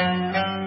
Thank you.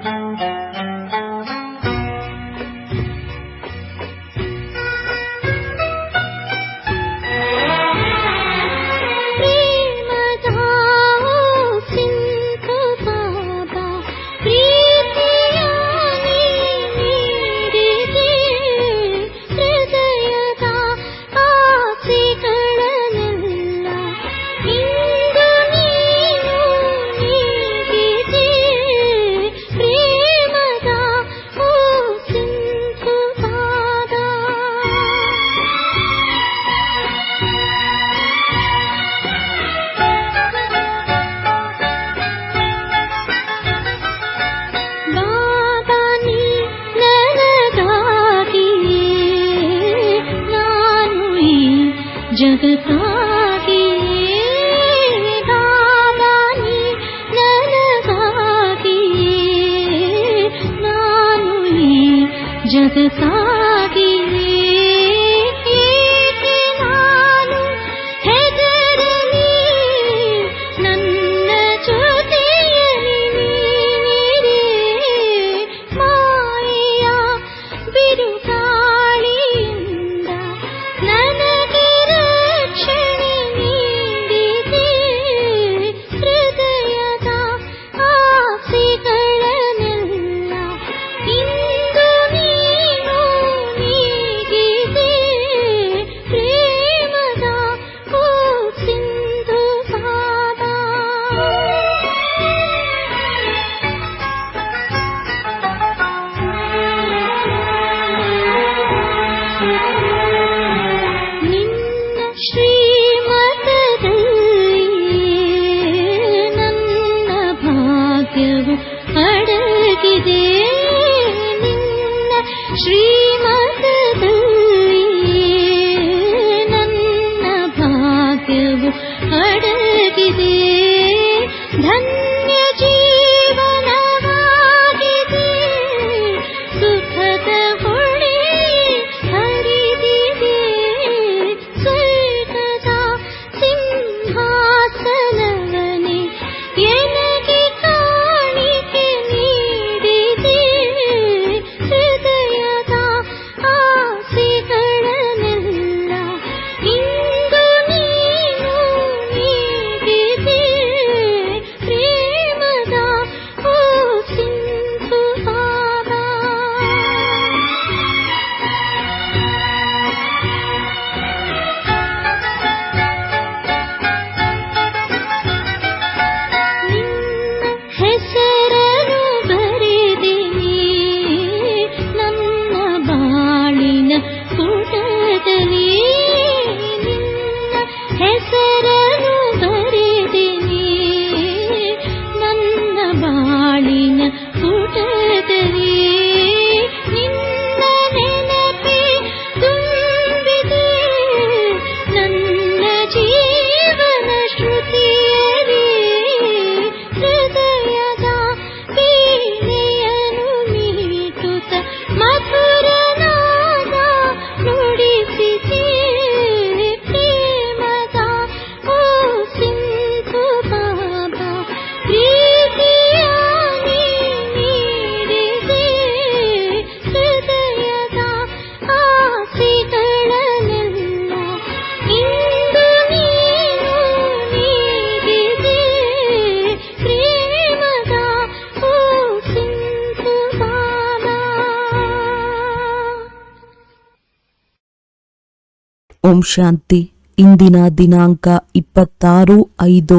ಓಂ ಶಾಂತಿ. ಇಂದಿನ ದಿನಾಂಕ ಇಪ್ಪತ್ತಾರು ಐದು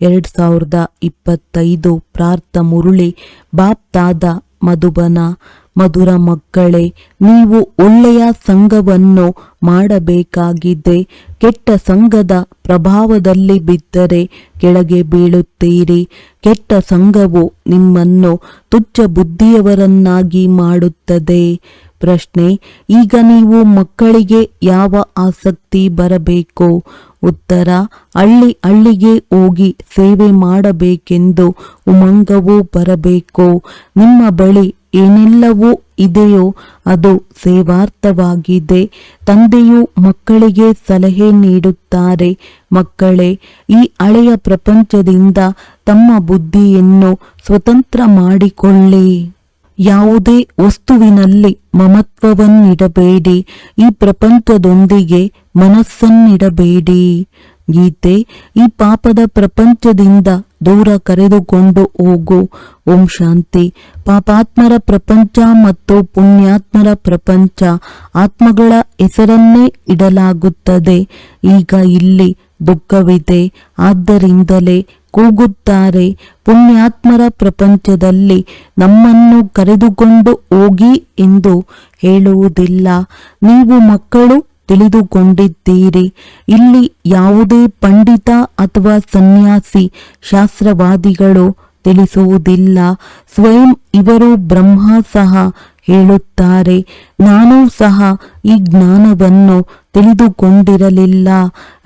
ಎರಡು ಸಾವಿರದ ಇಪ್ಪತ್ತೈದು. ಪ್ರಾರ್ಥ ಮುರುಳಿ, ಬಾಪ್ತಾದ ಮಧುಬನ. ಮಧುರ ಮಕ್ಕಳೇ, ನೀವು ಒಳ್ಳೆಯ ಸಂಘವನ್ನು ಮಾಡಬೇಕಾಗಿದೆ. ಕೆಟ್ಟ ಸಂಘದ ಪ್ರಭಾವದಲ್ಲಿ ಬಿದ್ದರೆ ಕೆಳಗೆ ಬೀಳುತ್ತೀರಿ. ಕೆಟ್ಟ ಸಂಘವು ನಿಮ್ಮನ್ನು ತುಚ್ಚ ಬುದ್ಧಿಯವರನ್ನಾಗಿ ಮಾಡುತ್ತದೆ. ಪ್ರಶ್ನೆ, ಈಗ ನೀವು ಮಕ್ಕಳಿಗೆ ಯಾವ ಆಸಕ್ತಿ ಬರಬೇಕು? ಉತ್ತರ ಅಳ್ಳಿ ಅಳ್ಳಿಗೆ ಹೋಗಿ ಸೇವೆ ಮಾಡಬೇಕೆಂದು ಉಮಂಗವು ಬರಬೇಕು? ನಿಮ್ಮ ಬಳಿ ಏನೆಲ್ಲವೂ ಇದೆಯೋ ಅದು ಸೇವಾರ್ಥವಾಗಿದೆ. ತಂದೆಯು ಮಕ್ಕಳಿಗೆ ಸಲಹೆ ನೀಡುತ್ತಾರೆ. ಮಕ್ಕಳೇ, ಈ ಹಳೆಯ ಪ್ರಪಂಚದಿಂದ ತಮ್ಮ ಬುದ್ಧಿಯನ್ನು ಸ್ವತಂತ್ರ ಮಾಡಿಕೊಳ್ಳಿ. ಯಾವುದೇ ವಸ್ತುವಿನಲ್ಲಿ ಮಮತ್ವವನ್ನಿಡಬೇಡಿ. ಈ ಪ್ರಪಂಚದೊಂದಿಗೆ ಮನಸ್ಸನ್ನಿಡಬೇಡಿ. ಗೀತೆ, ಈ ಪಾಪದ ಪ್ರಪಂಚದಿಂದ ದೂರ ಕರೆದುಕೊಂಡು ಹೋಗು. ಓಂ ಶಾಂತಿ. ಪಾಪಾತ್ಮರ ಪ್ರಪಂಚ ಮತ್ತು ಪುಣ್ಯಾತ್ಮರ ಪ್ರಪಂಚ ಆತ್ಮಗಳ ಹೆಸರನ್ನೇ ಇಡಲಾಗುತ್ತದೆ. ಈಗ ಇಲ್ಲಿ ದುಃಖವಿದೆ. ಆದ್ದರಿಂದಲೇ ಕೂಗುತ್ತಾರೆ. ಪುಣ್ಯಾತ್ಮರ ಪ್ರಪಂಚದಲ್ಲಿ ನಮ್ಮನ್ನು ಕರೆದುಕೊಂಡು ಹೋಗಿ ಎಂದು ಹೇಳುವುದಿಲ್ಲ. ನೀವು ಮಕ್ಕಳು ತಿಳಿದುಕೊಂಡಿದ್ದೀರಿ. ಇಲ್ಲಿ ಯಾವುದೇ ಪಂಡಿತ ಅಥವಾ ಸನ್ಯಾಸಿ, ಶಾಸ್ತ್ರವಾದಿಗಳು ತಿಳಿಸುವುದಿಲ್ಲ. ಸ್ವಯಂ ಇವರು ಬ್ರಹ್ಮ ಸಹ ಹೇಳುತ್ತಾರೆ. ನಾನು ಸಹ ಈ ಜ್ಞಾನವನ್ನು ತಿಳಿದುಕೊಂಡಿರಲಿಲ್ಲ.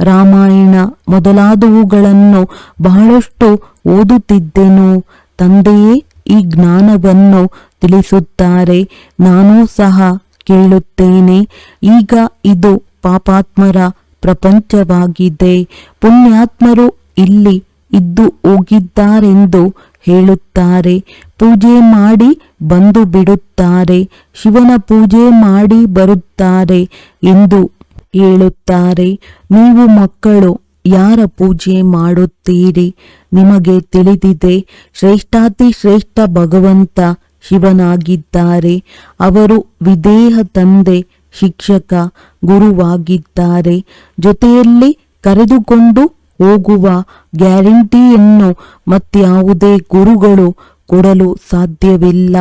ರಾಮಾಯಣ ಮೊದಲಾದವುಗಳನ್ನು ಬಹಳಷ್ಟು ಓದುತ್ತಿದ್ದೆನು. ತಂದೆಯೇ ಈ ಜ್ಞಾನವನ್ನು ತಿಳಿಸುತ್ತಾರೆ. ನಾನು ಸಹ ಕೇಳುತ್ತೇನೆ. ಈಗ ಇದು ಪಾಪಾತ್ಮರ ಪ್ರಪಂಚವಾಗಿದೆ. ಪುಣ್ಯಾತ್ಮರು ಇಲ್ಲಿ ಇದ್ದು ಹೋಗಿದ್ದಾರೆಂದು ಹೇಳುತ್ತಾರೆ. ಪೂಜೆ ಮಾಡಿ ಬಂದು ಬಿಡುತ್ತಾರೆ. ಶಿವನ ಪೂಜೆ ಮಾಡಿ ಬರುತ್ತಾರೆ ಎಂದು ಹೇಳುತ್ತಾರೆ. ನೀವು ಮಕ್ಕಳು, ಯಾರ ಪೂಜೆ ಮಾಡುತ್ತೀರಿ? ನಿಮಗೆ ತಿಳಿದಿದೆ, ಶ್ರೇಷ್ಠಾತಿ ಶ್ರೇಷ್ಠ ಭಗವಂತ ಶಿವನಾಗಿದ್ದಾರೆ. ಅವರು ವಿದೇಹ ತಂದೆ, ಶಿಕ್ಷಕ, ಗುರುವಾಗಿದ್ದಾರೆ. ಜೊತೆಯಲ್ಲಿ ಕರೆದುಕೊಂಡು ಹೋಗುವ ಗ್ಯಾರಂಟಿಯನ್ನು ಮತ್ಯಾವುದೇ ಗುರುಗಳು ಕೊಡಲು ಸಾಧ್ಯವಿಲ್ಲ.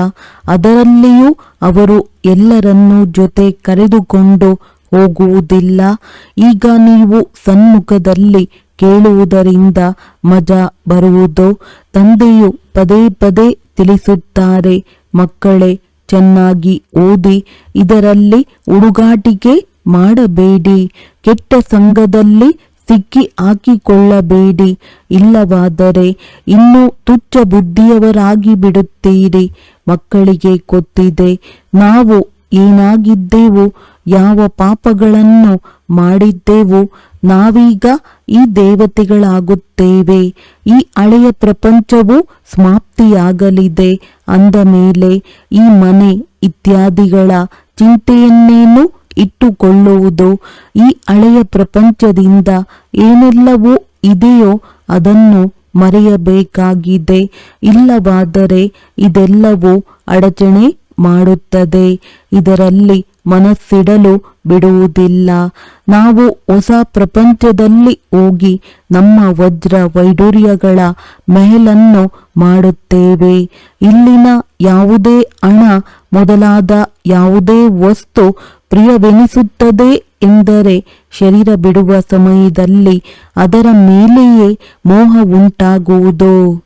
ಅದರಲ್ಲಿಯೂ ಅವರು ಎಲ್ಲರನ್ನೂ ಜೊತೆ ಕರೆದುಕೊಂಡು ಹೋಗುವುದಿಲ್ಲ. ಈಗ ನೀವು ಸನ್ಮುಖದಲ್ಲಿ ಕೇಳುವುದರಿಂದ ಮಜಾ ಬರುವುದು. ತಂದೆಯು ಪದೇ ಪದೇ ತಿಳಿಸುತ್ತಾರೆ, ಮಕ್ಕಳೇ, ಚೆನ್ನಾಗಿ ಓದಿ, ಇದರಲ್ಲಿ ಹುಡುಗಾಟಿಕೆ ಮಾಡಬೇಡಿ. ಕೆಟ್ಟ ಸಂಘದಲ್ಲಿ ಸಿಕ್ಕಿ ಹಾಕಿಕೊಳ್ಳಬೇಡಿ. ಇಲ್ಲವಾದರೆ ಇನ್ನೂ ತುಚ್ಚ ಬುದ್ಧಿಯವರಾಗಿ ಬಿಡುತ್ತೀರಿ. ಮಕ್ಕಳಿಗೆ ಗೊತ್ತಿದೆ, ನಾವು ಏನಾಗಿದ್ದೆವು, ಯಾವ ಪಾಪಗಳನ್ನು ಮಾಡಿದ್ದೆವು, ನಾವೀಗ ಈ ದೇವತೆಗಳಾಗುತ್ತೇವೆ. ಈ ಹಳೆಯ ಪ್ರಪಂಚವು ಸಮಾಪ್ತಿಯಾಗಲಿದೆ. ಅಂದ ಮೇಲೆ ಈ ಮನೆ ಇತ್ಯಾದಿಗಳ ಚಿಂತೆಯನ್ನೇನು ಇಟ್ಟುಕೊಳ್ಳುವುದು. ಈ ಹಳೆಯ ಪ್ರಪಂಚದಿಂದ ಏನೆಲ್ಲವೂ ಇದೆಯೋ ಅದನ್ನು ಮರೆಯಬೇಕಾಗಿದೆ. ಇಲ್ಲವಾದರೆ ಇದೆಲ್ಲವೂ ಅಡಚಣೆ ಮಾಡುತ್ತದೆ. ಇದರಲ್ಲಿ ಮನಸ್ಸಿಡಲು ಬಿಡುವುದಿಲ್ಲ. ನಾವು ಹೊಸ ಪ್ರಪಂಚದಲ್ಲಿ ಹೋಗಿ ನಮ್ಮ ವಜ್ರ ವೈಡೂರ್ಯಗಳ ಮೇಲನ್ನು ಮಾಡುತ್ತೇವೆ. ಇಲ್ಲಿನ ಯಾವುದೇ ಹಣ ಮೊದಲಾದ ಯಾವುದೇ ವಸ್ತು ಪ್ರಿಯವೆನಿಸುತ್ತದೆ ಎಂದರೆ ಶರೀರ ಬಿಡುವ ಸಮಯದಲ್ಲಿ ಅದರ ಮೇಲೆಯೇ ಮೋಹ ಉಂಟಾಗುವುದು.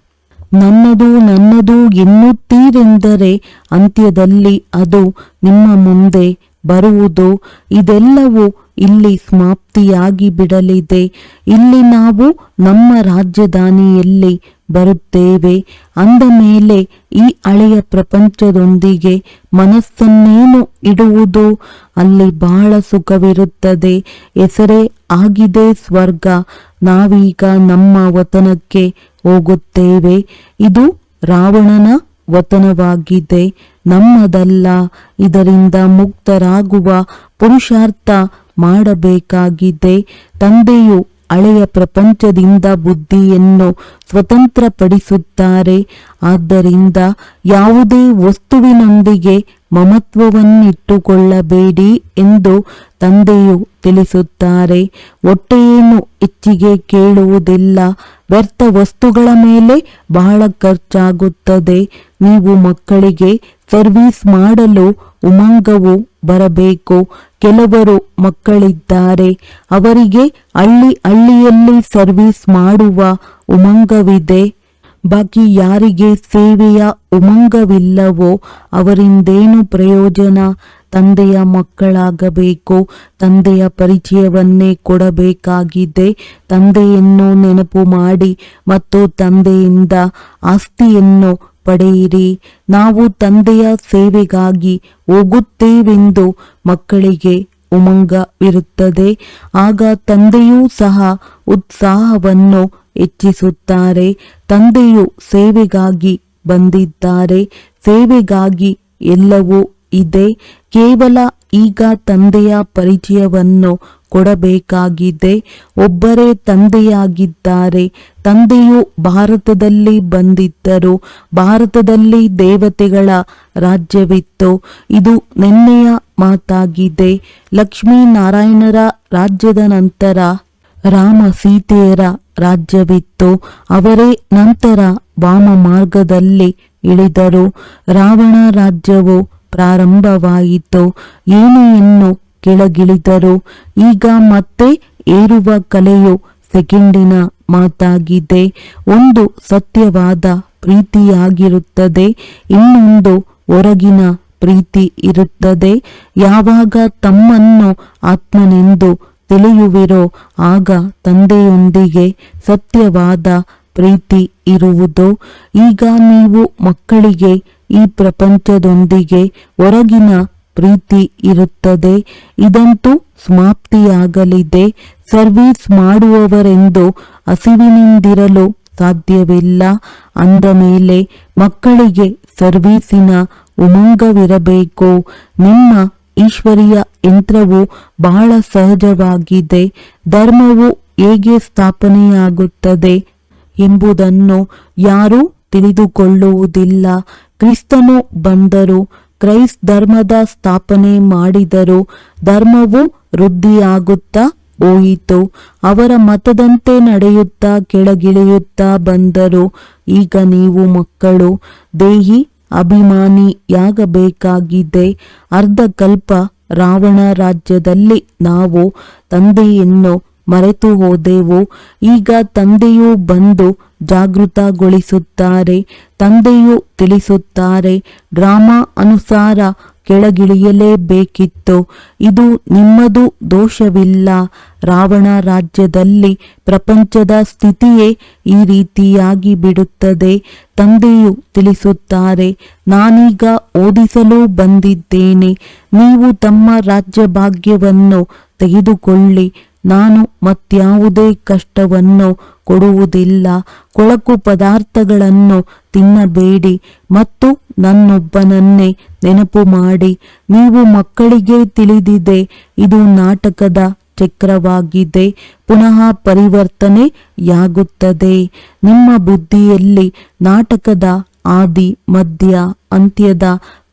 ನನ್ನದು ನನ್ನದು ಎನ್ನುತ್ತೀರೆಂದರೆ ಅಂತ್ಯದಲ್ಲಿ ಅದು ನಿಮ್ಮ ಮುಂದೆ ಬರುವುದು. ಇದೆಲ್ಲವೂ ಇಲ್ಲಿ ಸಮಾಪ್ತಿಯಾಗಿ ಬಿಡಲಿದೆ. ಇಲ್ಲಿ ನಾವು ನಮ್ಮ ರಾಜಧಾನಿಯಲ್ಲಿ ಬರುತ್ತೇವೆ. ಅಂದ ಮೇಲೆ ಈ ಹಳೆಯ ಪ್ರಪಂಚದೊಂದಿಗೆ ಮನಸ್ಸನ್ನೇನು ಇಡುವುದು ಅಲ್ಲಿ ಬಹಳ ಸುಖವಿರುತ್ತದೆ. ಹೆಸರೇ ಆಗಿದೆ ಸ್ವರ್ಗ. ನಾವೀಗ ನಮ್ಮ ವತನಕ್ಕೆ ಹೋಗುತ್ತೇವೆ. ಇದು ರಾವಣನ ವತನವಾಗಿದೆ. ನಮ್ಮದಲ್ಲ, ಇದರಿಂದ ಮುಕ್ತರಾಗುವ ಪುರುಷಾರ್ಥ ಮಾಡಬೇಕಾಗಿದೆ. ತಂದೆಯು ಹಳೆಯ ಪ್ರಪಂಚದಿಂದ ಬುದ್ಧಿಯನ್ನು ಸ್ವತಂತ್ರಪಡಿಸುತ್ತಾರೆ. ಆದ್ದರಿಂದ ಯಾವುದೇ ವಸ್ತುವಿನೊಂದಿಗೆ ಮಮತ್ವವನ್ನಿಟ್ಟುಕೊಳ್ಳಬೇಡಿ ಎಂದು ತಂದೆಯು ತಿಳಿಸುತ್ತಾರೆ. ಹೊಟ್ಟೆಯನ್ನು ಹೆಚ್ಚಿಗೆ ಕೇಳುವುದಿಲ್ಲ. ವ್ಯರ್ಥ ವಸ್ತುಗಳ ಮೇಲೆ ಬಹಳ ಖರ್ಚಾಗುತ್ತದೆ. ನೀವು ಮಕ್ಕಳಿಗೆ ಸರ್ವಿಸ್ ಮಾಡಲು ಉಮಂಗವು ಬರಬೇಕು. ಕೆಲವರು ಮಕ್ಕಳಿದ್ದಾರೆ. ಅವರಿಗೆ ಹಳ್ಳಿ ಹಳ್ಳಿಯಲ್ಲಿ ಸರ್ವಿಸ್ ಮಾಡುವ ಉಮಂಗವಿದೆ. ಬಾಕಿ ಯಾರಿಗೆ ಸೇವೆಯ ಉಮಂಗವಿಲ್ಲವೋ ಅವರಿಂದೇನು ಪ್ರಯೋಜನ? ತಂದೆಯ ಮಕ್ಕಳಾಗಬೇಕು, ತಂದೆಯ ಪರಿಚಯವನ್ನೇ ಕೊಡಬೇಕಾಗಿದೆ. ತಂದೆಯನ್ನು ನೆನಪು ಮಾಡಿ ಮತ್ತು ತಂದೆಯಿಂದ ಆಸ್ತಿಯನ್ನು ಪಡೆಯಿರಿ. ನಾವು ತಂದೆಯ ಸೇವೆಗಾಗಿ ಹೋಗುತ್ತೇವೆಂದು ಮಕ್ಕಳಿಗೆ ಉಮಂಗವಿರುತ್ತದೆ. ಆಗ ತಂದೆಯೂ ಸಹ ಉತ್ಸಾಹವನ್ನು ಹೆಚ್ಚಿಸುತ್ತಾರೆ. ತಂದೆಯು ಸೇವೆಗಾಗಿ ಬಂದಿದ್ದಾರೆ. ಸೇವೆಗಾಗಿ ಎಲ್ಲವೂ ಇದೆ. ಕೇವಲ ಈಗ ತಂದೆಯ ಪರಿಚಯವನ್ನು ಕೊಡಬೇಕಾಗಿದೆ. ಒಬ್ಬರೇ ತಂದೆಯಾಗಿದ್ದಾರೆ. ತಂದೆಯು ಭಾರತದಲ್ಲಿ ಬಂದಿದ್ದರು. ಭಾರತದಲ್ಲಿ ದೇವತೆಗಳ ರಾಜ್ಯವಿತ್ತು. ಇದು ನಿನ್ನೆಯ ಮಾತಾಗಿದೆ. ಲಕ್ಷ್ಮೀನಾರಾಯಣರ ರಾಜ್ಯದ ನಂತರ ರಾಮ ಸೀತೆಯರ ರಾಜ್ಯವಿತ್ತು. ಅವರೇ ನಂತರ ವಾಮ ಮಾರ್ಗದಲ್ಲಿ ಇಳಿದರು. ರಾವಣ ರಾಜ್ಯವು ಪ್ರಾರಂಭವಾಯಿತು. ಏನೆಯನ್ನು ಕೆಳಗಿಳಿದರು. ಈಗ ಮತ್ತೆ ಏರುವ ಕಲೆಯು ಸೆಕೆಂಡಿನ ಮಾತಾಗಿದೆ. ಒಂದು ಸತ್ಯವಾದ ಪ್ರೀತಿಯಾಗಿರುತ್ತದೆ, ಇನ್ನೊಂದು ಹೊರಗಿನ ಪ್ರೀತಿ ಇರುತ್ತದೆ. ಯಾವಾಗ ತಮ್ಮನ್ನು ಆತ್ಮನೆಂದು ತಿಳಿಯುವಿರೋ, ಆಗ ತಂದೆಯೊಂದಿಗೆ ಸತ್ಯವಾದ ಪ್ರೀತಿ ಇರುವುದು. ಈಗ ನೀವು ಮಕ್ಕಳಿಗೆ ಈ ಪ್ರಪಂಚದೊಂದಿಗೆ ಹೊರಗಿನ ಪ್ರೀತಿ ಇರುತ್ತದೆ. ಇದಂತೂ ಸಮಾಪ್ತಿಯಾಗಲಿದೆ. ಸರ್ವಿಸ್ ಮಾಡುವವರೆಂದು ಹಸಿವಿನಿಂದಿರಲು ಸಾಧ್ಯವಿಲ್ಲ. ಅಂದ ಮೇಲೆ, ಮಕ್ಕಳಿಗೆ ಸರ್ವೀಸಿನ ಉಮಂಗವಿರಬೇಕು. ನಿಮ್ಮ ಈಶ್ವರಿಯ ಯಂತ್ರವು ಬಹಳ ಸಹಜವಾಗಿದೆ. ಧರ್ಮವು ಹೇಗೆ ಸ್ಥಾಪನೆಯಾಗುತ್ತದೆ ಎಂಬುದನ್ನು ಯಾರೂ ತಿಳಿದುಕೊಳ್ಳುವುದಿಲ್ಲ. ಕ್ರಿಸ್ತನು ಬಂದರು. ಕ್ರೈಸ್ತ ಧರ್ಮದ ಸ್ಥಾಪನೆ ಮಾಡಿದರು ಧರ್ಮವು ವೃದ್ಧಿಯಾಗುತ್ತಾ ಹೋಯಿತು. ಅವರ ಮತದಂತೆ ನಡೆಯುತ್ತಾ ಕೆಳಗಿಳಿಯುತ್ತಾ ಬಂದರು. ಈಗ ನೀವು ಮಕ್ಕಳು, ದೇಹಿ ಅಭಿಮಾನಿಯಾಗಬೇಕಾಗಿದೆ. ಅರ್ಧ ಕಲ್ಪ ರಾವಣ ರಾಜ್ಯದಲ್ಲಿ ನಾವು ತಂದೆಯನ್ನು ಮರೆತು ಹೋದೆವು ಈಗ ತಂದೆಯು ಬಂದು ಜಾಗೃತಗೊಳಿಸುತ್ತಾರೆ, ತಂದೆಯು ತಿಳಿಸುತ್ತಾರೆ, ಡ್ರಾಮಾ ಅನುಸಾರ ಕೆಳಗಿಳಿಯಲೇಬೇಕಿತ್ತು ಇದು ನಿಮ್ಮದು ದೋಷವಿಲ್ಲ. ರಾವಣ ರಾಜ್ಯದಲ್ಲಿ ಪ್ರಪಂಚದ ಸ್ಥಿತಿಯೇ ಈ ರೀತಿಯಾಗಿ ಬಿಡುತ್ತದೆ. ತಂದೆಯು ತಿಳಿಸುತ್ತಾರೆ, ನಾನೀಗ ಓದಿಸಲು ಬಂದಿದ್ದೇನೆ. ನೀವು ತಮ್ಮ ರಾಜ್ಯ ಭಾಗ್ಯವನ್ನು ತೆಗೆದುಕೊಳ್ಳಿ. ನಾನು ಮತ್ಯಾವುದೇ ಕಷ್ಟವನ್ನು ಕೊಡುವುದಿಲ್ಲ. ಕೊಳಕು ಪದಾರ್ಥಗಳನ್ನು ತಿನ್ನಬೇಡಿ ಮತ್ತು ನನ್ನೊಬ್ಬನನ್ನೇ ನೆನಪು ಮಾಡಿ. ನೀವು ಮಕ್ಕಳಿಗೆ ತಿಳಿದಿದೆ, ಇದು ನಾಟಕದ ಚಕ್ರವಾಗಿದೆ. ಪುನಃ ಪರಿವರ್ತನೆಯಾಗುತ್ತದೆ ನಿಮ್ಮ ಬುದ್ಧಿಯಲ್ಲಿ ನಾಟಕದ ಆದಿ, ಮಧ್ಯ, ಅಂತ್ಯದ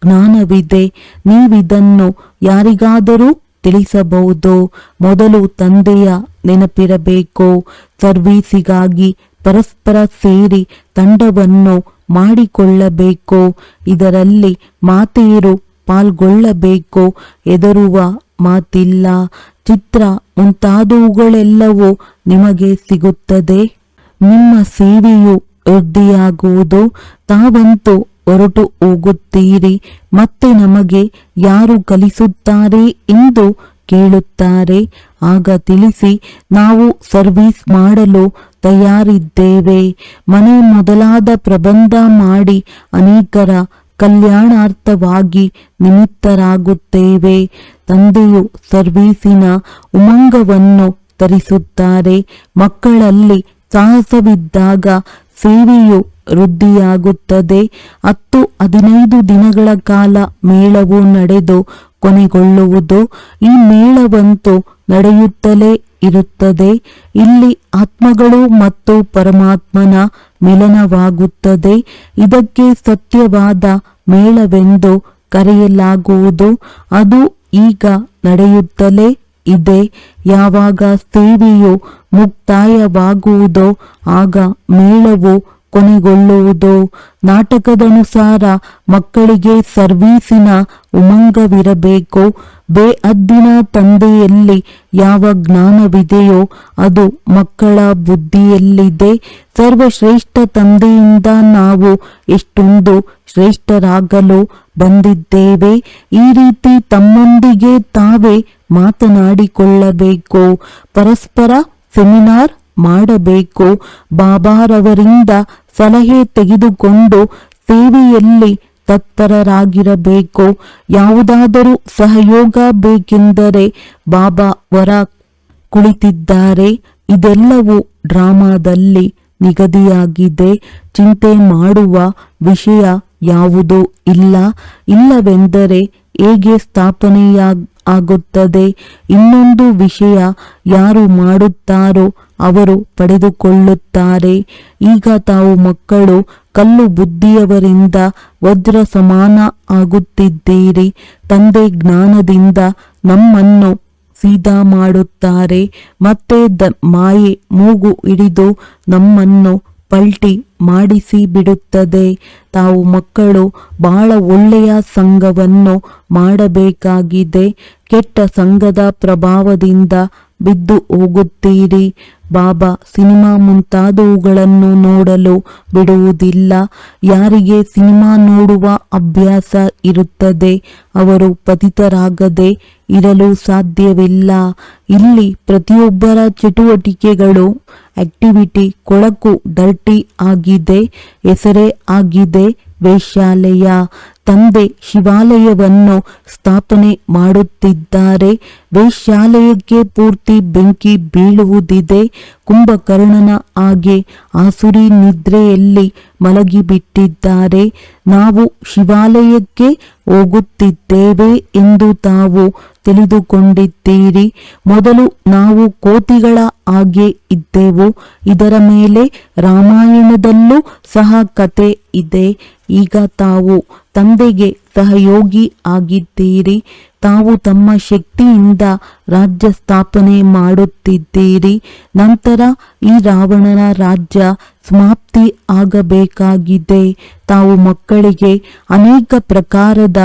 ಜ್ಞಾನವಿದೆ. ನೀವಿದನ್ನು ಯಾರಿಗಾದರೂ ತಿಳಿಸಬಹುದು? ಮೊದಲು ತಂದೆಯ ನೆನಪಿರಬೇಕು? ಸರ್ವೀಸಿಗಾಗಿ ಪರಸ್ಪರ ಸೇರಿ ತಂಡವನ್ನು ಮಾಡಿಕೊಳ್ಳಬೇಕು? ಇದರಲ್ಲಿ ಮಾತೆಯರು ಪಾಲ್ಗೊಳ್ಳಬೇಕು? ಎದರುವ ಮಾತಿಲ್ಲ. ಚಿತ್ರ ಮುಂತಾದವುಗಳೆಲ್ಲವೂ ನಿಮಗೆ ಸಿಗುತ್ತದೆ. ನಿಮ್ಮ ಸೇವೆಯು ವೃದ್ಧಿಯಾಗುವುದು. ತಾವಂತೂ ಹೊರಟು ಹೋಗುತ್ತೀರಿ, ಮತ್ತೆ ನಮಗೆ ಯಾರು ಕಲಿಸುತ್ತಾರೆ ಎಂದು ಕೇಳುತ್ತಾರೆ. ಆಗ ತಿಳಿಸಿ, ನಾವು ಸರ್ವಿಸ್ ಮಾಡಲು ತಯಾರಿದ್ದೇವೆ. ಮನೆ ಮೊದಲಾದ ಪ್ರಬಂಧ ಮಾಡಿ ಅನೇಕರ ಕಲ್ಯಾಣಾರ್ಥವಾಗಿ ನಿಮಿತ್ತರಾಗುತ್ತೇವೆ. ತಂದೆಯು ಸರ್ವೀಸಿನ ಉಮಂಗವನ್ನು ತರಿಸುತ್ತಾರೆ. ಮಕ್ಕಳಲ್ಲಿ ಸಾಹಸವಿದ್ದಾಗ ಸೇವೆಯು ವೃದ್ಧಿಯಾಗುತ್ತದೆ. ಹತ್ತು ಹದಿನೈದು ದಿನಗಳ ಕಾಲ ಮೇಳವು ನಡೆದು ಕೊನೆಗೊಳ್ಳುವುದು. ಈ ಮೇಳವಂತೂ ನಡೆಯುತ್ತಲೇ ಇರುತ್ತದೆ. ಇಲ್ಲಿ ಆತ್ಮಗಳು ಮತ್ತು ಪರಮಾತ್ಮನ ಮಿಲನವಾಗುತ್ತದೆ. ಇದಕ್ಕೆ ಸತ್ಯವಾದ ಮೇಳವೆಂದು ಕರೆಯಲಾಗುವುದು. ಅದು ಈಗ ನಡೆಯುತ್ತಲೇ ಇದೆ. ಯಾವಾಗ ಸೇವೆಯು ಮುಕ್ತಾಯವಾಗುವುದೋ ಆಗ ಮೇಳವು ಕೊನೆಗೊಳ್ಳುವುದು. ನಾಟಕದನುಸಾರ ಮಕ್ಕಳಿಗೆ ಸರ್ವೀಸಿನ ಉಮಂಗವಿರಬೇಕು. ಬೇಅದ್ದಿನ ತಂದೆಯಲ್ಲಿ ಯಾವ ಜ್ಞಾನವಿದೆಯೋ ಅದು ಮಕ್ಕಳ ಬುದ್ಧಿಯಲ್ಲಿದೆ. ಸರ್ವಶ್ರೇಷ್ಠ ತಂದೆಯಿಂದ ನಾವು ಎಷ್ಟೊಂದು ಶ್ರೇಷ್ಠರಾಗಲು ಬಂದಿದ್ದೇವೆ. ಈ ರೀತಿ ತಮ್ಮೊಂದಿಗೆ ತಾವೇ ಮಾತನಾಡಿಕೊಳ್ಳಬೇಕು. ಪರಸ್ಪರ ಸೆಮಿನಾರ್ ಮಾಡಬೇಕು. ಬಾಬಾರವರಿಂದ ಸಲಹೆ ತೆಗೆದುಕೊಂಡು ಸೇವೆಯಲ್ಲಿ ತತ್ಪರರಾಗಿರಬೇಕು ಯಾವುದಾದರೂ ಸಹಯೋಗ ಬೇಕೆಂದರೆ ಬಾಬಾ ವರ ಕುಳಿತಿದ್ದಾರೆ. ಇದೆಲ್ಲವೂ ಡ್ರಾಮಾದಲ್ಲಿ ನಿಗದಿಯಾಗಿದೆ. ಚಿಂತೆ ಮಾಡುವ ವಿಷಯ ಯಾವುದೂ ಇಲ್ಲ. ಇಲ್ಲವೆಂದರೆ ಹೇಗೆ ಸ್ಥಾಪನೆಯ ಆಗುತ್ತದೆ ಇನ್ನೊಂದು ವಿಷಯ ಯಾರು ಮಾಡುತ್ತಾರೋ ಅವರು ಪಡೆದುಕೊಳ್ಳುತ್ತಾರೆ. ಈಗ ತಾವು ಮಕ್ಕಳು ಕಲ್ಲು ಬುದ್ಧಿಯವರಿಂದ ವಜ್ರ ಸಮಾನ ಆಗುತ್ತಿದ್ದೀರಿ. ತಂದೆ ಜ್ಞಾನದಿಂದ ನಮ್ಮನ್ನು ಸೀದಾ ಮಾಡುತ್ತಾರೆ. ಮತ್ತೆ ದ ಮಾಯೆ ಮೂಗು ಹಿಡಿದು ನಮ್ಮನ್ನು ಪಲ್ಟಿ ಮಾಡಿಸಿ ಬಿಡುತ್ತದೆ. ತಾವು ಮಕ್ಕಳು, ಬಹಳ ಒಳ್ಳೆಯ ಸಂಘವನ್ನು ಮಾಡಬೇಕಾಗಿದೆ. ಕೆಟ್ಟ ಸಂಘದ ಪ್ರಭಾವದಿಂದ ಬಿದ್ದು ಹೋಗುತ್ತೀರಿ. ಬಾಬಾ, ಸಿನಿಮಾ ಮುಂತಾದವುಗಳನ್ನು ನೋಡಲು ಬಿಡುವುದಿಲ್ಲ. ಯಾರಿಗೆ ಸಿನಿಮಾ ನೋಡುವ ಅಭ್ಯಾಸ ಇರುತ್ತದೆ, ಅವರು ಪತಿತರಾಗದೆ ಇರಲು ಸಾಧ್ಯವಿಲ್ಲ. ಇಲ್ಲಿ ಪ್ರತಿಯೊಬ್ಬರ ಚಟುವಟಿಕೆಗಳು ಆಕ್ಟಿವಿಟಿ ಕೊಳಕು ದರ್ಟಿ ಆಗಿದೆ, ಹೆಸರೇ ಆಗಿದೆ, ವೇಶ್ಯಾಲಯ. ತಂದೆ ಶಿವಾಲಯವನ್ನು ಸ್ಥಾಪನೆ ಮಾಡುತ್ತಿದ್ದಾರೆ. ವೇಶ್ಯಾಲಯಕ್ಕೆ ಪೂರ್ತಿ ಬೆಂಕಿ ಬೀಳುವುದಿದೆ. ಕುಂಭಕರ್ಣನ ಹಾಗೆ ಆಸುರಿ ನಿದ್ರೆಯಲ್ಲಿ ಮಲಗಿಬಿಟ್ಟಿದ್ದಾರೆ. ನಾವು ಶಿವಾಲಯಕ್ಕೆ ಹೋಗುತ್ತಿದ್ದೇವೆ ಎಂದು ತಾವು ತಿಳಿದುಕೊಂಡಿದ್ದೀರಿ. ಮೊದಲು ನಾವು ಕೋತಿಗಳ ಹಾಗೆ ಇದ್ದೆವು. ಇದರ ಮೇಲೆ ರಾಮಾಯಣದಲ್ಲೂ ಸಹ ಕತೆ ಇದೆ. ಈಗ ತಾವು ತಂದೆಗೆ ಸಹಯೋಗಿ ಆಗಿದ್ದೀರಿ. ತಾವು ತಮ್ಮ ಶಕ್ತಿಯಿಂದ ರಾಜ್ಯ ಸ್ಥಾಪನೆ ಮಾಡುತ್ತಿದ್ದೀರಿ. ನಂತರ ಈ ರಾವಣನ ರಾಜ್ಯ ಸಮಾಪ್ತಿ ಆಗಬೇಕಾಗಿದೆ. ತಾವು ಮಕ್ಕಳಿಗೆ ಅನೇಕ ಪ್ರಕಾರದ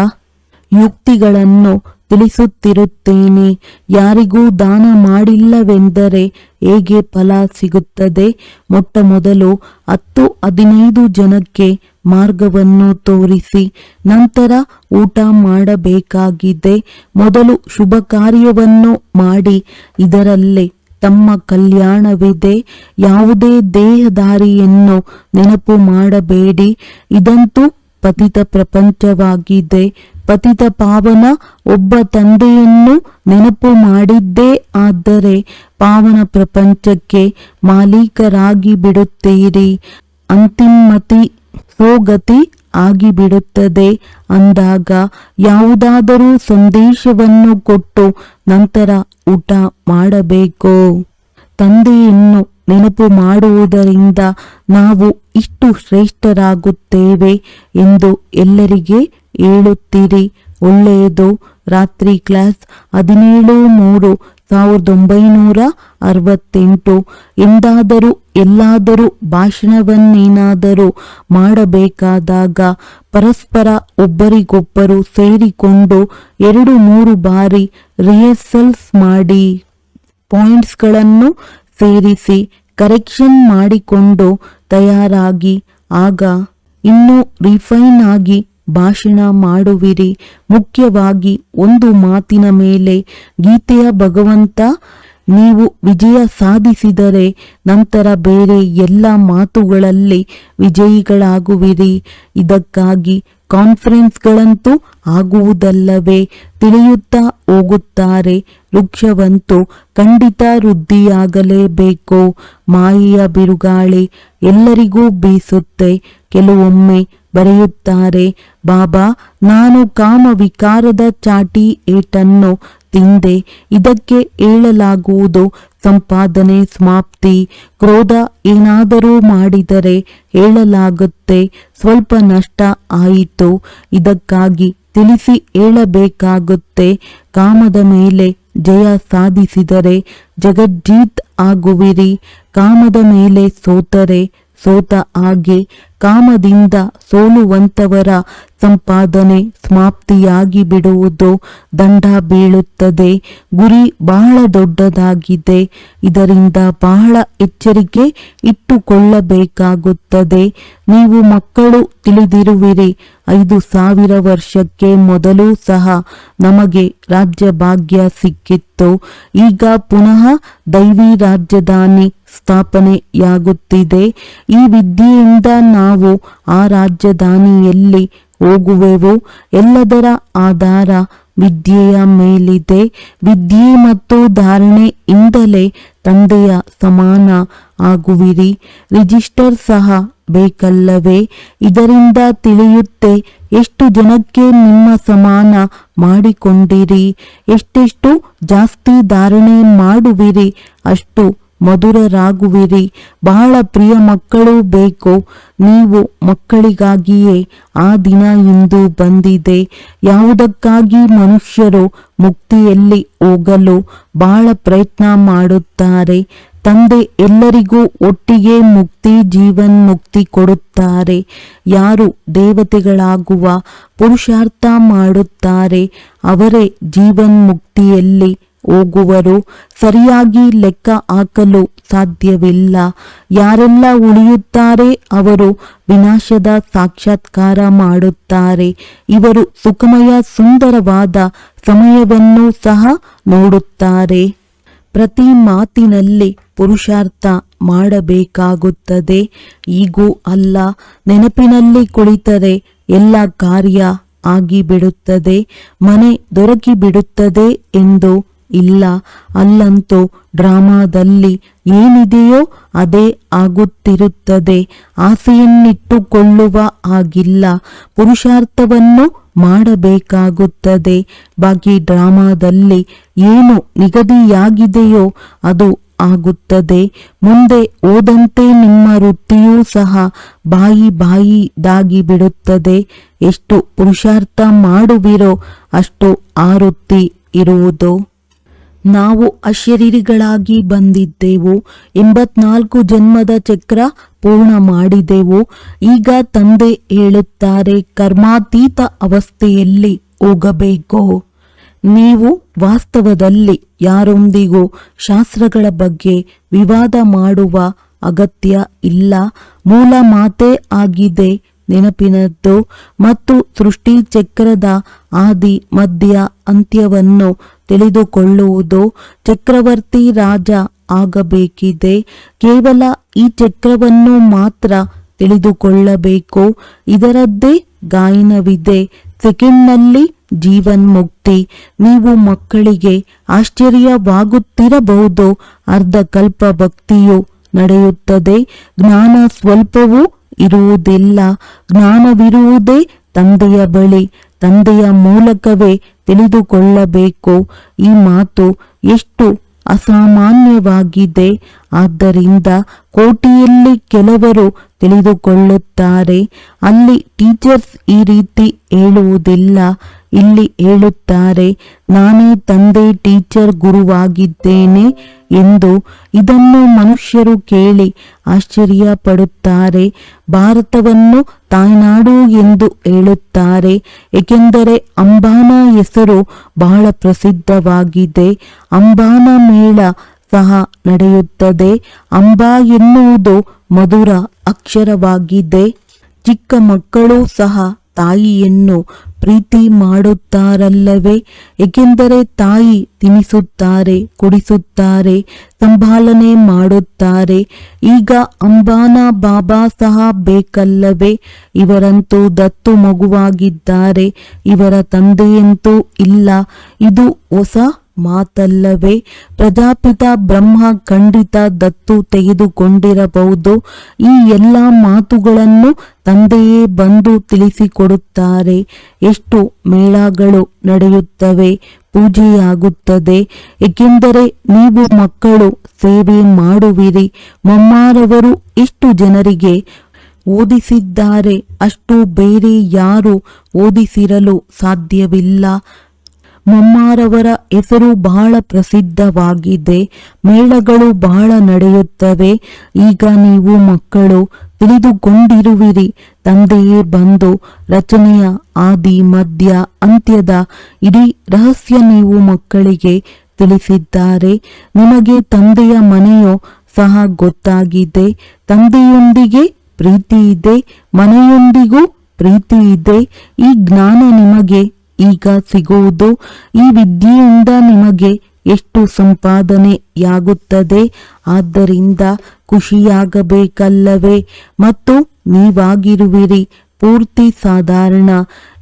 ಯುಕ್ತಿಗಳನ್ನು ತಿಳಿಸುತ್ತಿರುತ್ತೇನೆ. ಯಾರಿಗೂ ದಾನ ಮಾಡಿಲ್ಲವೆಂದರೆ ಹೇಗೆ ಫಲ ಸಿಗುತ್ತದೆ? ಮೊಟ್ಟ ಮೊದಲು ಹತ್ತು ಹದಿನೈದು ಜನಕ್ಕೆ ಮಾರ್ಗವನ್ನು ತೋರಿಸಿ, ನಂತರ ಊಟ ಮಾಡಬೇಕಾಗಿದೆ. ಮೊದಲು ಶುಭ ಕಾರ್ಯವನ್ನು ಮಾಡಿ, ಇದರಲ್ಲೇ ತಮ್ಮ ಕಲ್ಯಾಣವಿದೆ. ಯಾವುದೇ ದೇಹದಾರಿಯನ್ನು ನೆನಪು ಮಾಡಬೇಡಿ. ಇದಂತೂ ಪತಿತ ಪ್ರಪಂಚವಾಗಿದೆ. ಪತಿತ ಪಾವನ ಒಬ್ಬ ತಂದೆಯನ್ನು ನೆನಪು ಮಾಡಿದ್ದೇ ಆದರೆ ಪಾವನ ಪ್ರಪಂಚಕ್ಕೆ ಮಾಲೀಕರಾಗಿ ಬಿಡುತ್ತೀರಿ. ಅಂತಿಮತಿ ಸೋಗತಿ ಆಗಿಬಿಡುತ್ತದೆ. ಅಂದಾಗ ಯಾವುದಾದರೂ ಸಂದೇಶವನ್ನು ಕೊಟ್ಟು ನಂತರ ಊಟ ಮಾಡಬೇಕು? ತಂದೆಯನ್ನು ನೆನಪು ಮಾಡುವುದರಿಂದ ನಾವು ಇಷ್ಟು ಶ್ರೇಷ್ಠರಾಗುತ್ತೇವೆ ಎಂದು ಎಲ್ಲರಿಗೆ ಹೇಳುತ್ತೀರಿ. ಒಳ್ಳೆಯದು. ರಾತ್ರಿ ಕ್ಲಾಸ್ ಹದಿನೇಳು ಮೂರು, ಸಾವಿರದ ಒಂಬೈನೂರ ಅರವತ್ತೆಂಟು. ಎಂದಾದರೂ, ಎಲ್ಲಾದರೂ ಭಾಷಣವನ್ನೇನಾದರೂ ಮಾಡಬೇಕಾದಾಗ ಪರಸ್ಪರ ಒಬ್ಬರಿಗೊಬ್ಬರು ಸೇರಿಕೊಂಡು ಎರಡು ಮೂರು ಬಾರಿ ರಿಹರ್ಸಲ್ಸ್ ಮಾಡಿ ಪಾಯಿಂಟ್ಸ್ಗಳನ್ನು ಸೇರಿಸಿ ಕರೆಕ್ಷನ್ ಮಾಡಿಕೊಂಡು ತಯಾರಾಗಿ, ಆಗ ಇನ್ನೂ ರಿಫೈನ್ ಆಗಿ ಭಾಷಣ ಮಾಡುವಿರಿ. ಮುಖ್ಯವಾಗಿ ಒಂದು ಮಾತಿನ ಮೇಲೆ ಗೀತೆಯ ಭಗವಂತ, ನೀವು ವಿಜಯ ಸಾಧಿಸಿದರೆ ನಂತರ ಬೇರೆ ಎಲ್ಲ ಮಾತುಗಳಲ್ಲಿ ವಿಜಯಿಗಳಾಗುವಿರಿ. ಇದಕ್ಕಾಗಿ ಕಾನ್ಫರೆನ್ಸ್ಗಳಂತೂ ಆಗುವುದಲ್ಲವೇ? ತಿಳಿಯುತ್ತಾ ಹೋಗುತ್ತಾರೆ. ವೃಕ್ಷವಂತೂ ಖಂಡಿತ ವೃದ್ಧಿಯಾಗಲೇಬೇಕು. ಮಾಯಿಯ ಬಿರುಗಾಳಿ ಎಲ್ಲರಿಗೂ ಬೀಸುತ್ತೆ. ಕೆಲವೊಮ್ಮೆ ಬರೆಯುತ್ತಾರೆ, ಬಾಬಾ, ನಾನು ಕಾಮ ವಿಕಾರದ ಚಾಟಿ ಏಟನ್ನು ತಿಂದೆ. ಇದಕ್ಕೆ ಹೇಳಲಾಗುವುದು ಸಂಪಾದನೆ, ಸಮಾಪ್ತಿ, ಕ್ರೋಧ ಏನಾದರೂ ಮಾಡಿದರೆ ಹೇಳಲಾಗುತ್ತೆ. ಸ್ವಲ್ಪ ನಷ್ಟ ಆಯಿತು. ಇದಕ್ಕಾಗಿ ತಿಳಿಸಿ ಹೇಳಬೇಕಾಗುತ್ತೆ. ಕಾಮದ ಮೇಲೆ ಜಯ ಸಾಧಿಸಿದರೆ ಜಗಜ್ಜೀತ್ ಆಗುವಿರಿ. ಕಾಮದ ಮೇಲೆ ಸೋತರೆ ಸೋತ ಹಾಗೆ ಕಾಮದಿಂದ ಸೋಲುವಂತವರ ಸಂಪಾದನೆ ಸಮಾಪ್ತಿಯಾಗಿ ಬಿಡುವುದು ದಂಡ ಬೀಳುತ್ತದೆ. ಗುರಿ ಬಹಳ ದೊಡ್ಡದಾಗಿದೆ. ಇದರಿಂದ ಬಹಳ ಎಚ್ಚರಿಕೆ ಇಟ್ಟುಕೊಳ್ಳಬೇಕಾಗುತ್ತದೆ. ನೀವು ಮಕ್ಕಳು ತಿಳಿದಿರುವಿರಿ. ಐದು ಸಾವಿರ ವರ್ಷಕ್ಕೆ ಮೊದಲು ಸಹ ನಮಗೆ ರಾಜ್ಯ ಭಾಗ್ಯ ಸಿಕ್ಕಿತ್ತು. ಈಗ ಪುನಃ ದೈವಿ ರಾಜಧಾನಿ ಸ್ಥಾಪನೆಯಾಗುತ್ತಿದೆ. ಈ ವಿದ್ಯೆಯಿಂದ ನಾವು ಆ ರಾಜಧಾನಿಯಲ್ಲಿ ಹೋಗುವೆವು. ಎಲ್ಲದರ ಆಧಾರ ವಿದ್ಯೆಯ ಮೇಲಿದೆ. ವಿದ್ಯೆ ಮತ್ತು ಧಾರಣೆಯಿಂದಲೇ ತಂದೆಯ ಸಮಾನ ಆಗುವಿರಿ. ರಿಜಿಸ್ಟರ್ ಸಹ ಬೇಕಲ್ಲವೇ? ಇದರಿಂದ ತಿಳಿಯುತ್ತೆ ಎಷ್ಟು ಜನಕ್ಕೆ ನಿಮ್ಮ ಸಮಾನ ಮಾಡಿಕೊಂಡಿರಿ. ಎಷ್ಟೆಷ್ಟು ಜಾಸ್ತಿ ಧಾರಣೆ ಮಾಡುವಿರಿ. ಅಷ್ಟು ಮಧುರರಾಗುವಿರಿ. ಬಹಳ ಪ್ರಿಯ ಮಕ್ಕಳು ಬೇಕು. ನೀವು ಮಕ್ಕಳಿಗಾಗಿಯೇ ಆ ದಿನ ಇಂದು ಬಂದಿದೆ. ಯಾವುದಕ್ಕಾಗಿ ಮನುಷ್ಯರು ಮುಕ್ತಿಯಲ್ಲಿ ಹೋಗಲು ಬಹಳ ಪ್ರಯತ್ನ ಮಾಡುತ್ತಾರೆ. ತಂದೆ ಎಲ್ಲರಿಗೂ ಒಟ್ಟಿಗೆ ಮುಕ್ತಿ ಜೀವನ್ ಮುಕ್ತಿ ಕೊಡುತ್ತಾರೆ. ಯಾರು ದೇವತೆಗಳಾಗುವ ಪುರುಷಾರ್ಥ ಮಾಡುತ್ತಾರೆ, ಅವರೇ ಜೀವನ್ ಮುಕ್ತಿಯಲ್ಲಿ ಹೋಗುವರು. ಸರಿಯಾಗಿ ಲೆಕ್ಕ ಹಾಕಲು ಸಾಧ್ಯವಿಲ್ಲ. ಯಾರೆಲ್ಲ ಉಳಿಯುತ್ತಾರೆ ಅವರು ವಿನಾಶದ ಸಾಕ್ಷಾತ್ಕಾರ ಮಾಡುತ್ತಾರೆ. ಇವರು ಸುಖಮಯ ಸುಂದರವಾದ ಸಮಯವನ್ನು ಸಹ ನೋಡುತ್ತಾರೆ. ಪ್ರತಿ ಮಾತಿನಲ್ಲಿ ಪುರುಷಾರ್ಥ ಮಾಡಬೇಕಾಗುತ್ತದೆ. ಈಗೂ ಅಲ್ಲ. ನೆನಪಿನಲ್ಲಿ ಕುಳಿತರೆ ಎಲ್ಲ ಕಾರ್ಯ ಆಗಿಬಿಡುತ್ತದೆ. ಮನೆ ದೊರಕಿಬಿಡುತ್ತದೆ ಎಂದು ಇಲ್ಲ, ಅಲ್ಲಂತೂ ಡ್ರಾಮಾದಲ್ಲಿ ಏನಿದೆಯೋ ಅದೇ ಆಗುತ್ತಿರುತ್ತದೆ. ಆಸೆಯನ್ನಿಟ್ಟುಕೊಳ್ಳುವ ಹಾಗಿಲ್ಲ. ಪುರುಷಾರ್ಥವನ್ನು ಮಾಡಬೇಕಾಗುತ್ತದೆ. ಬಾಕಿ ಡ್ರಾಮಾದಲ್ಲಿ ಏನು ನಿಗದಿಯಾಗಿದೆಯೋ ಅದು ಆಗುತ್ತದೆ. ಮುಂದೆ ಓದಂತೆ ನಿಮ್ಮ ವೃತ್ತಿಯೂ ಸಹ ಬಾಯಿ ಬಾಯಿದಾಗಿ ಬಿಡುತ್ತದೆ. ಎಷ್ಟು ಪುರುಷಾರ್ಥ ಮಾಡುವಿರೋ ಅಷ್ಟು ಆ ವೃತ್ತಿ ಇರುವುದು. ನಾವು ಅಶರೀರಿಗಳಾಗಿ ಬಂದಿದ್ದೆವು. ಎಂಬತ್ನಾಲ್ಕು ಜನ್ಮದ ಚಕ್ರ ಪೂರ್ಣ ಮಾಡಿದೆವು ಈಗ ತಂದೆ ಹೇಳುತ್ತಾರೆ, ಕರ್ಮಾತೀತ ಅವಸ್ಥೆಯಲ್ಲಿ ಹೋಗಬೇಕು? ನೀವು ವಾಸ್ತವದಲ್ಲಿ ಯಾರೊಂದಿಗೂ ಶಾಸ್ತ್ರಗಳ ಬಗ್ಗೆ ವಿವಾದ ಮಾಡುವ ಅಗತ್ಯ ಇಲ್ಲ. ಮೂಲ ಮಾತೇ ಆಗಿದೆ ನೆನಪಿನದ್ದು ಮತ್ತು ಸೃಷ್ಟಿ ಚಕ್ರದ ಆದಿ ಮಧ್ಯ ಅಂತ್ಯವನ್ನು ತಿಳಿದುಕೊಳ್ಳುವುದು ಚಕ್ರವರ್ತಿ ರಾಜ ಆಗಬೇಕಿದೆ. ಕೇವಲ ಈ ಚಕ್ರವನ್ನು ಮಾತ್ರ ತಿಳಿದುಕೊಳ್ಳಬೇಕು. ಇದರದ್ದೇ ಗಾಯನವಿದೆ. ಸೆಕೆಂಡ್ನಲ್ಲಿ ಜೀವನ್ ಮುಕ್ತಿ ನೀವು ಮಕ್ಕಳಿಗೆ ಆಶ್ಚರ್ಯವಾಗುತ್ತಿರಬಹುದು. ಅರ್ಧ ಕಲ್ಪ ಭಕ್ತಿಯು ನಡೆಯುತ್ತದೆ. ಜ್ಞಾನ ಸ್ವಲ್ಪವೂ ಇರುವುದಿಲ್ಲ. ಜ್ಞಾನವಿರುವುದೇ ತಂದೆಯ ಬಳಿ, ತಂದೆಯ ಮೂಲಕವೇ ತಿಳಿದುಕೊಳ್ಳಬೇಕು. ಈ ಮಾತು ಎಷ್ಟು ಅಸಾಮಾನ್ಯವಾಗಿದೆ. ಆದ್ದರಿಂದ ಕೋಟಿಯಲ್ಲಿ ಕೆಲವರು ತಿಳಿದುಕೊಳ್ಳುತ್ತಾರೆ. ಅಲ್ಲಿ ಟೀಚರ್ಸ್ ಈ ರೀತಿ ಹೇಳುವುದಿಲ್ಲ. ಇಲ್ಲಿ ಹೇಳುತ್ತಾರೆ, ನಾನೇ ತಂದೆ, ಟೀಚರ್, ಗುರುವಾಗಿದ್ದೇನೆ ಎಂದು ಇದನ್ನು ಮನುಷ್ಯರು ಕೇಳಿ ಆಶ್ಚರ್ಯ ಪಡುತ್ತಾರೆ ಭಾರತವನ್ನು ತಾಯ್ನಾಡು ಎಂದು ಹೇಳುತ್ತಾರೆ, ಏಕೆಂದರೆ ಅಂಬಾನ ಹೆಸರು ಬಹಳ ಪ್ರಸಿದ್ಧವಾಗಿದೆ. ಅಂಬಾನ ಮೇಳ ಸಹ ನಡೆಯುತ್ತದೆ. ಅಂಬಾ ಎನ್ನುವುದು ಮಧುರ ಅಕ್ಷರವಾಗಿದೆ. ಚಿಕ್ಕ ಮಕ್ಕಳು ಸಹ ತಾಯಿಯನ್ನು ಪ್ರೀತಿ ಮಾಡುತ್ತಾರಲ್ಲವೇ? ಏಕೆಂದರೆ ತಾಯಿ ತಿನಿಸುತ್ತಾರೆ, ಕುಡಿಸುತ್ತಾರೆ ಸಂಭಾಲನೆ ಮಾಡುತ್ತಾರೆ. ಈಗ ಅಂಬಾನ ಬಾಬಾ ಸಹ ಬೇಕಲ್ಲವೇ? ಇವರಂತೂ ದತ್ತು ಮಗುವಾಗಿದ್ದಾರೆ, ಇವರ ತಂದೆಯಂತೂ ಇಲ್ಲ. ಇದು ಹೊಸ ಮಾತಲ್ಲವೇ? ಪ್ರಜಾಪಿತ ಬ್ರಹ್ಮ ಖಂಡಿತ ದತ್ತು ತೆಗೆದುಕೊಂಡಿರಬಹುದು. ಈ ಎಲ್ಲ ಮಾತುಗಳನ್ನು ತಂದೆಯೇ ಬಂದು ತಿಳಿಸಿಕೊಡುತ್ತಾರೆ. ಎಷ್ಟು ಮೇಳಗಳು ನಡೆಯುತ್ತವೆ, ಪೂಜೆಯಾಗುತ್ತದೆ. ಏಕೆಂದರೆ ನೀವು ಮಕ್ಕಳು ಸೇವೆ ಮಾಡುವಿರಿ. ಮಮ್ಮಾರವರು ಇಷ್ಟು ಜನರಿಗೆ ಓದಿಸಿದ್ದಾರೆ. ಅಷ್ಟು ಬೇರೆ ಯಾರು ಓದಿಸಿರಲು ಸಾಧ್ಯವಿಲ್ಲ. ಮೊಮ್ಮಾರವರ ಹೆಸರು ಬಹಳ ಪ್ರಸಿದ್ಧವಾಗಿದೆ. ಮೇಳಗಳು ಬಹಳ ನಡೆಯುತ್ತವೆ. ಈಗ ನೀವು ಮಕ್ಕಳು ತಿಳಿದುಕೊಂಡಿರುವಿರಿ. ತಂದೆಯೇ ಬಂದು ರಚನೆಯ ಆದಿ, ಮಧ್ಯ, ಅಂತ್ಯದ ಇಡೀ ರಹಸ್ಯ ನೀವು ಮಕ್ಕಳಿಗೆ ತಿಳಿಸಿದ್ದಾರೆ. ನಿಮಗೆ ತಂದೆಯ ಮನೆಯು ಸಹ ಗೊತ್ತಾಗಿದೆ. ತಂದೆಯೊಂದಿಗೆ ಪ್ರೀತಿ ಇದೆ, ಮನೆಯೊಂದಿಗೂ ಪ್ರೀತಿ ಇದೆ. ಈ ಜ್ಞಾನ ನಿಮಗೆ ಈಗ ಸಿಗುವುದು. ಈ ವಿದ್ಯೆಯಿಂದ ನಿಮಗೆ ಎಷ್ಟು ಸಂಪಾದನೆಯಾಗುತ್ತದೆ? ಆದ್ದರಿಂದ ಖುಷಿಯಾಗಬೇಕಲ್ಲವೇ? ಮತ್ತು ನೀವಾಗಿರುವಿರಿ. ಪೂರ್ತಿ ಸಾಧಾರಣ.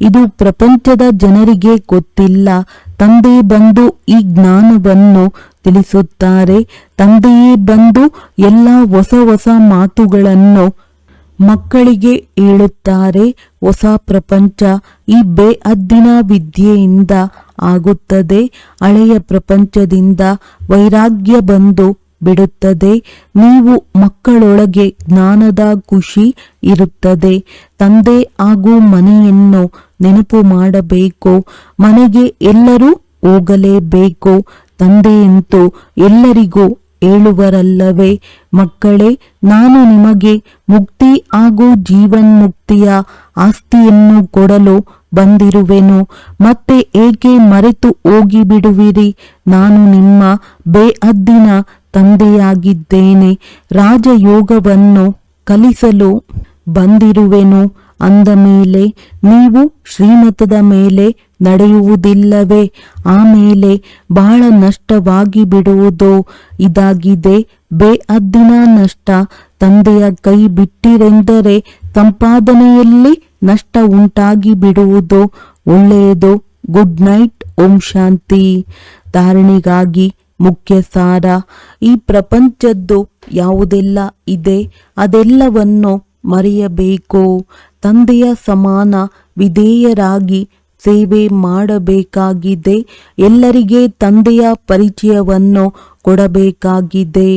ಇದು ಪ್ರಪಂಚದ ಜನರಿಗೆ ಗೊತ್ತಿಲ್ಲ. ತಂದೆ ಬಂದು ಈ ಜ್ಞಾನವನ್ನು ತಿಳಿಸುತ್ತಾರೆ. ತಂದೆಯೇ ಬಂದು ಎಲ್ಲ ಹೊಸ ಹೊಸ ಮಾತುಗಳನ್ನು ಮಕ್ಕಳಿಗೆ ಹೇಳುತ್ತಾರೆ, ಹೊಸ ಪ್ರಪಂಚ ಈ ಬೇಅದ್ದಿನ ವಿದ್ಯೆಯಿಂದ ಆಗುತ್ತದೆ, ಹಳೆಯ ಪ್ರಪಂಚದಿಂದ ವೈರಾಗ್ಯ ಬಂದು ಬಿಡುತ್ತದೆ, ನೀವು ಮಕ್ಕಳೊಳಗೆ ಜ್ಞಾನದ ಖುಷಿ ಇರುತ್ತದೆ, ತಂದೆ ಹಾಗೂ ಮನೆಯನ್ನು ನೆನಪು ಮಾಡಬೇಕು, ಮನೆಗೆ ಎಲ್ಲರೂ ಹೋಗಲೇಬೇಕು, ತಂದೆಯಂತೂ ಎಲ್ಲರಿಗೂ ಹೇಳುವರಲ್ಲವೇ ಮಕ್ಕಳೇ, ನಾನು ನಿಮಗೆ ಮುಕ್ತಿ ಹಾಗೂ ಜೀವನ್ಮುಕ್ತಿಯ ಆಸ್ತಿಯನ್ನು ಕೊಡಲು ಬಂದಿರುವೆನು. ಮತ್ತೆ ಏಕೆ ಮರೆತು ಹೋಗಿಬಿಡುವಿರಿ? ನಾನು ನಿಮ್ಮ ಬೇಅದ್ದಿನ ತಂದೆಯಾಗಿದ್ದೇನೆ. ರಾಜಯೋಗವನ್ನು ಕಲಿಸಲು ಬಂದಿರುವೆನು. ಅಂದ ಮೇಲೆ ನೀವು ಶ್ರೀಮತದ ಮೇಲೆ ನಡೆಯುವುದಿಲ್ಲವೇ? ಆಮೇಲೆ ಬಹಳ ನಷ್ಟವಾಗಿ ಬಿಡುವುದು ಇದಾಗಿದೆ, ಬೇಅದ್ದಿನ ನಷ್ಟ. ತಂದೆಯ ಕೈ ಬಿಟ್ಟಿರೆಂದರೆ ಸಂಪಾದನೆಯಲ್ಲಿ ನಷ್ಟ ಉಂಟಾಗಿ ಬಿಡುವುದು ಒಳ್ಳೆಯದು. Good night, Om Shanti. ಧಾರಣೆಗಾಗಿ ಮುಖ್ಯ ಸಾರ ಈ ಪ್ರಪಂಚದ್ದು ಯಾವುದೆಲ್ಲ ಇದೆ? ಅದೆಲ್ಲವನ್ನು ಮರೆಯಬೇಕು. ತಂದೆಯ ಸಮಾನ ವಿಧೇಯರಾಗಿ ಸೇವೆ ಮಾಡಬೇಕಾಗಿದೆ. ಎಲ್ಲರಿಗೆ ತಂದೆಯ ಪರಿಚಯವನ್ನು ಕೊಡಬೇಕಾಗಿದೆ.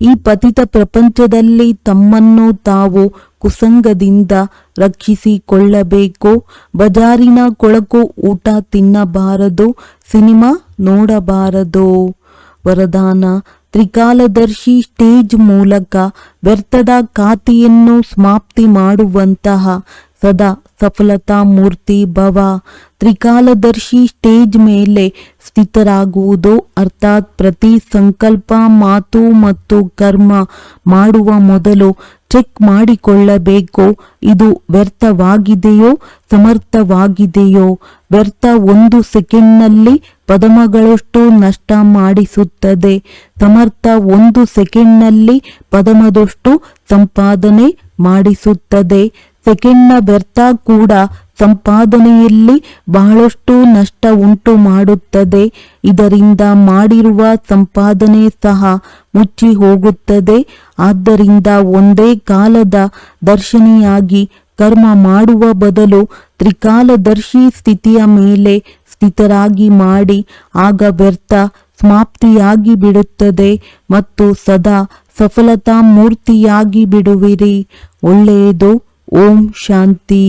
ಈ ಪತಿತ ಪ್ರಪಂಚದಲ್ಲಿ ತಮ್ಮನ್ನು ತಾವು ಕುಸಂಗದಿಂದ ರಕ್ಷಿಸಿಕೊಳ್ಳಬೇಕು. ಬಜಾರಿನ ಕೊಳಕು ಊಟ ತಿನ್ನಬಾರದು, ಸಿನಿಮಾ ನೋಡಬಾರದು. ವರದಾನ ತ್ರಿಕಾಲದರ್ಶಿ ಸ್ಟೇಜ್ ಮೂಲಕ ವ್ಯರ್ಥದ ಖಾತೆಯನ್ನು ಸಮಾಪ್ತಿ ಮಾಡುವಂತಹ ಸದಾ ಸಫಲತಾ ಮೂರ್ತಿ ಭವ. ತ್ರಿಕಾಲದರ್ಶಿ ಸ್ಟೇಜ್ ಮೇಲೆ ಸ್ಥಿತರಾಗುವುದು ಅರ್ಥಾತ್ ಪ್ರತಿ ಸಂಕಲ್ಪ ಮಾತು ಮತ್ತು ಕರ್ಮ ಮಾಡುವ ಮೊದಲು ಚೆಕ್ ಮಾಡಿಕೊಳ್ಳಬೇಕು. ಇದು ವ್ಯರ್ಥವಾಗಿದೆಯೋ? ಸಮರ್ಥವಾಗಿದೆಯೋ? ವ್ಯರ್ಥ ಒಂದು ಸೆಕೆಂಡ್ನಲ್ಲಿ ಪದಮಗಳಷ್ಟು ನಷ್ಟ ಮಾಡಿಸುತ್ತದೆ. ಸಮರ್ಥ ಒಂದು ಸೆಕೆಂಡ್ನಲ್ಲಿ ಪದಮದಷ್ಟು ಸಂಪಾದನೆ ಮಾಡಿಸುತ್ತದೆ. ಸೆಕೆಂಡ್ನ ವ್ಯರ್ಥ ಕೂಡ ಸಂಪಾದನೆಯಲ್ಲಿ ಬಹಳಷ್ಟು ನಷ್ಟ ಉಂಟು ಮಾಡುತ್ತದೆ. ಇದರಿಂದ ಮಾಡಿರುವ ಸಂಪಾದನೆ ಸಹ ಮುಚ್ಚಿ ಹೋಗುತ್ತದೆ. ಆದ್ದರಿಂದ ಒಂದೇ ಕಾಲದ ದರ್ಶನಿಯಾಗಿ ಕರ್ಮ ಮಾಡುವ ಬದಲು ತ್ರಿಕಾಲದರ್ಶಿ ಸ್ಥಿತಿಯ ಮೇಲೆ ಸ್ಥಿತರಾಗಿ ಮಾಡಿ ಆಗ ವ್ಯರ್ಥ ಸಮಾಪ್ತಿಯಾಗಿ ಬಿಡುತ್ತದೆ ಮತ್ತು ಸದಾ ಸಫಲತಾ ಮೂರ್ತಿಯಾಗಿ ಬಿಡುವಿರಿ. ಒಳ್ಳೆಯದು ಓಂ ಶಾಂತಿ